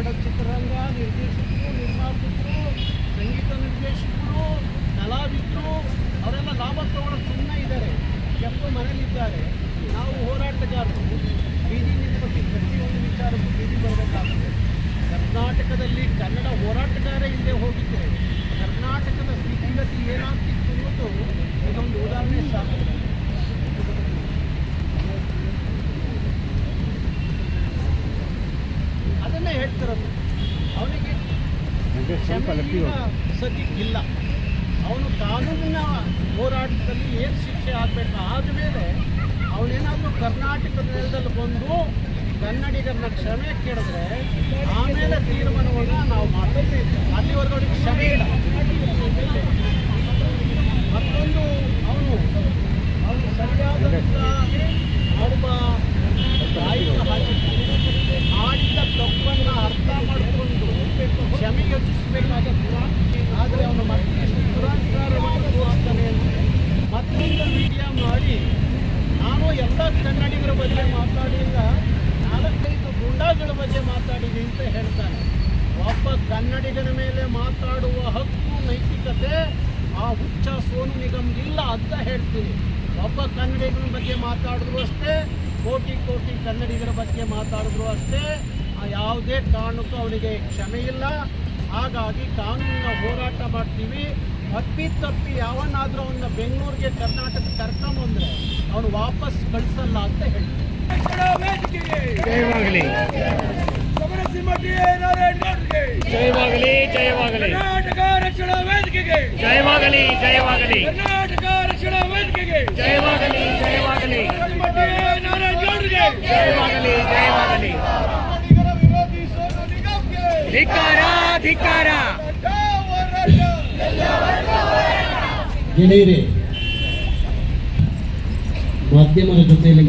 ಕನ್ನಡ ಚಿತ್ರರಂಗ ನಿರ್ದೇಶಕರು, ನಿರ್ಮಾಪಕರು, ಸಂಗೀತ ನಿರ್ದೇಶಕರು, ಕಲಾವಿದರು, ಅವರೆಲ್ಲ ಲಾಭ ತಗೊಳ್ಳೋಕೆ ಸುಮ್ಮನೆ ಇದ್ದಾರೆ. ಕೆಂಪು ಮನೇಲಿದ್ದಾರೆ ನಾವು ಹೋರಾಟಗಾರರು. ಬೀದಿ ನಿಂತ್ಬಿಟ್ಟು ಪ್ರತಿಯೊಂದು ವಿಚಾರಕ್ಕೂ ಬೀದಿ ಬರಬೇಕಾಗುತ್ತೆ. ಕರ್ನಾಟಕದಲ್ಲಿ ಕನ್ನಡ ಹೋರಾಟಗಾರ ಹಿಂದೆ ಹೋಗಿದ್ದರೆ ಕರ್ನಾಟಕದ ಸ್ಥಿತಿಗತಿ ಏನಾಗ್ತಿತ್ತು? ಸದ್ಯಕ್ಕಿಲ್ಲ. ಅವನು ಕಾನೂನಿನ ಹೋರಾಟದಲ್ಲಿ ಏನು ಶಿಕ್ಷೆ ಆಗಬೇಕು ಆದಮೇಲೆ ಅವನೇನಾದರೂ ಕರ್ನಾಟಕದ ನೆಲದಲ್ಲಿ ಬಂದು ಕನ್ನಡಿಗರನ್ನ ಕ್ಷಮೆ ಕೇಳಿದ್ರೆ ಆಮೇಲೆ ತೀರ್ಮಾನವನ್ನು ನಾವು ಮಾಡ್ತೀವಿ ಅಲ್ಲಿವರೆಗೂ ಕ್ಷಮೆ ಇಲ್ಲ. ಎಲ್ಲ ಕನ್ನಡಿಗರ ಬಗ್ಗೆ ಮಾತಾಡಿಲ್ಲ. ನಾಲ್ಕೈದು ಗುಂಡಾಗಳ ಬಗ್ಗೆ ಮಾತಾಡಿದೆ ಅಂತ ಹೇಳ್ತಾರೆ. ಒಬ್ಬ ಕನ್ನಡಿಗರ ಮೇಲೆ ಮಾತಾಡುವ ಹಕ್ಕು, ನೈತಿಕತೆ ಆ ಹುಚ್ಚ ಸೋನು ನಿಗಮ್ಗಿಲ್ಲ ಅಂತ ಹೇಳ್ತೀನಿ ಒಬ್ಬ ಕನ್ನಡಿಗರ ಬಗ್ಗೆ ಮಾತಾಡಿದ್ರು ಅಷ್ಟೇ, ಕೋಟಿ ಕೋಟಿ ಕನ್ನಡಿಗರ ಬಗ್ಗೆ ಮಾತಾಡಿದ್ರು ಅಷ್ಟೇ. ಯಾವುದೇ ಕಾರಣಕ್ಕೂ ಅವರಿಗೆ ಕ್ಷಮೆ ಇಲ್ಲ. ಹಾಗಾಗಿ ಕಾನೂನಿನ ಹೋರಾಟ ಮಾಡ್ತೀವಿ. ಅಪ್ಪಿ ತಪ್ಪಿ ಯಾವನಾದರೂ ಅವನ್ನ ಬೆಂಗಳೂರಿಗೆ ಕರ್ನಾಟಕ ಕರ್ಕೊಂಬಂದ್ರೆ ಅವನು ವಾಪಸ್ ಕಳಿಸಲ್ಲ ಅಂತ ಹೇಳ್ತೀನಿ. ಜಯವಾಗಲಿ ಜಯವಾಗಲಿ ಜಯವಾಗಲಿ ಕರ್ನಾಟಕ ರಕ್ಷಣಾ ವೇದಿಕೆಗೆ ಜಯವಾಗಲಿ ಜಯವಾಗಲಿ ಕರ್ನಾಟಕ ರಕ್ಷಣಾ ವೇದಿಕೆಗೆ ಜಯವಾಗಲಿ ಜಯವಾಗಲಿ ಜಯವಾಗಲಿ ಜಯವಾಗಲಿ ಧಿಕಾರ ವಿರೋಧಿ ಗೆಳೆಯರೇ ಮಾಧ್ಯಮದ ಜೊತೆಯಲ್ಲಿ